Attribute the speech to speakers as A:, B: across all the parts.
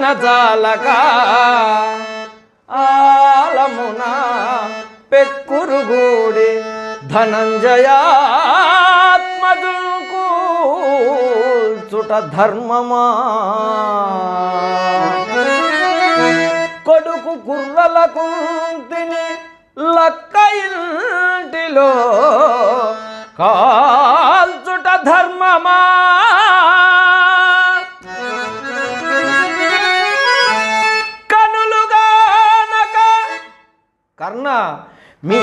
A: పెల్చన జాలక ఆలమున పెక్కురుగూడి ధనంజయాత్మదుకు చుట ధర్మమా? కొడుకు కుర్రలకు తిని లక్క ఇంటిలో కా కర్ణ మీ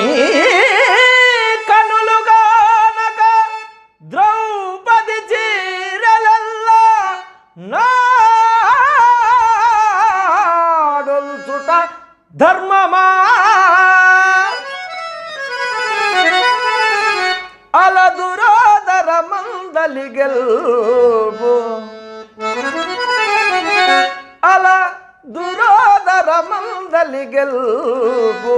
A: కనులుగానక ద్రౌపది చీరలల్లా నాడొల్చుట ధర్మమా? అలదురోదర మందలి మందలి గెల్పు